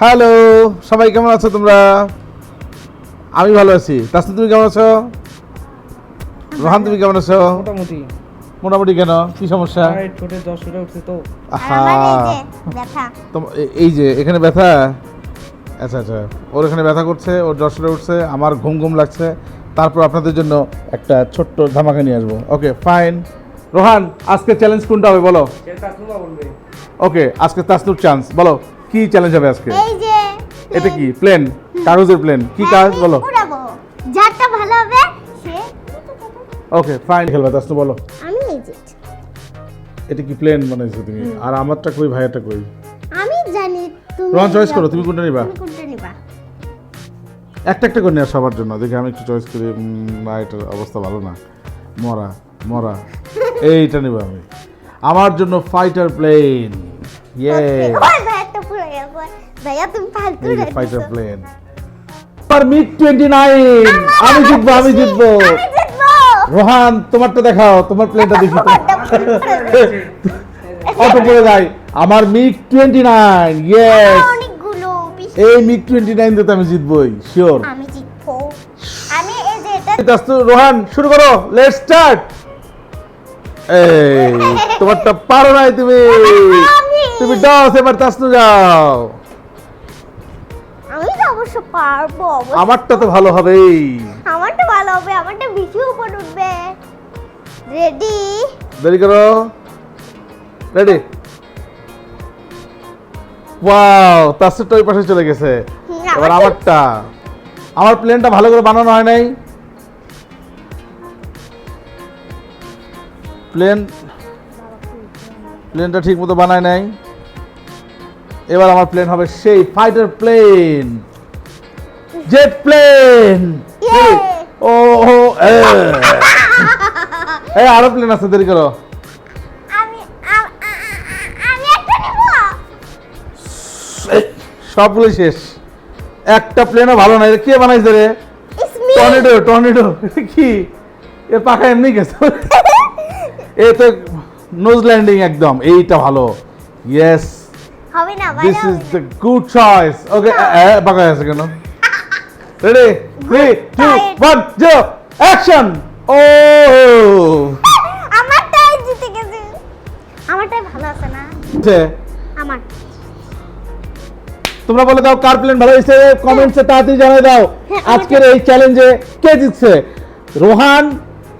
Hello সবাই কেমন আছো তোমরা? আমি ভালো আছি। তাসনি তুমি কেমন আছো? রোহান তুমি কেমন আছো? মোটামুটি। মোটামুটি কেন? কি সমস্যা? ঠোঁটে উঠছে তো। এই যে ব্যথা। তোম- এ- এই যে এখানে ব্যথা? আচ্ছা আচ্ছা। ওর এখানে ব্যথা করছে ওর জ্বর উঠছে আমার ঘুম ঘুম লাগছে। তারপর আপনাদের জন্য একটা ছোট্ট ধামাকা নিয়ে আসব। ওকে ফাইন রোহান আজকে চ্যালেঞ্জ কোনটা হবে বলো? ওকে আজকে তাসনুর চান্স বলো। কি চ্যালেঞ্জ হবে আজকে? এই যে এটা কি? প্লেন কাগজের প্লেন কি হ্যাঁ, কাজ? বলো। উড়াবো। যারটা ভালো হবে সে ওকে ফাইন খেলবা তাসনু বলো। আমি এই যে এটা। কি প্লেন বানাইছো তুমি? আর আমারটা কই ভাইয়াটা কই? আমি জানি তুমি রোহান চয়েস করো তুমি কোনটা নিবা? তুমি কোনটা নিবা? একটা একটা করে নেওয়া সবার জন্য। দেখি আমি একটু চয়েস করি। না এটার অবস্থা ভালো না। মরা মরা। এইটা নিব আমি। আমার জন্য ফাইটার প্লেন ইয়ে fighter plane MiG twenty nine আমি জিতবো আমি জিতবো। রোহান তোমারটা দেখাও তোমার প্লেনটা দেখি অটো পড়ে যায় আমার মিগ টোয়েন্টি নাইন ইয়েস এই মিগ টোয়েন্টি নাইন দিতে আমি জিতবই শিওর আমি জিতবো। আমি এই যে রোহান শুরু করো লেট স্টার্ট এই তোমারটা পারো নাই তুমি। তুমি দশ এবার তাসনু যাও। আমি তো অবশ্য পারব অবশ্য। আমারটা তো ভালো হবেই। আমারটা ভালো হবে আমারটা বেশি উপর উঠবে। রেডি দেরি করো? রেডি ওয়াও তাসনুরটা ওই পাশে চলে গেছে। এবার আমারটা- আমারটা। আমার প্লেনটা ভালো করে বানানো হয় নাই। প্লেন প্লেনটা ঠিক মতো বানায় নাই। এবার আমার প্লেন হবে সেই ফাইটার প্লেন জেট প্লেন ও। এই আরও প্লেন আছে দেরি করো। সবগুলো শেষ। একটা প্লেনও ভালো রে, কে বানাইছে রে? টর্নেডো টর্নেডো কি? এ পাখা এমনি গেছে। এ তো নোজ ল্যান্ডিং একদম এইটা ভালো। ইয়েস হবে না this is the good choice okay পাখা আছে কেন? Ready three two one zero action ও আমারটাই জিতে গেছে। আমারটাই ভালো আছে না? আমার। তোমরা বলে দাও কার প্লেন ভালো হয়েছে? কমেন্টসে তাড়াতাড়ি জানিয়ে দাও। হ্যাঁ, আজকের এই চ্যালেঞ্জে কে জিতছে? Rohan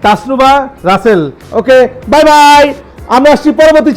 Tasnuba Rasel. Okay bye bye আমরা আসছি পরবর্তী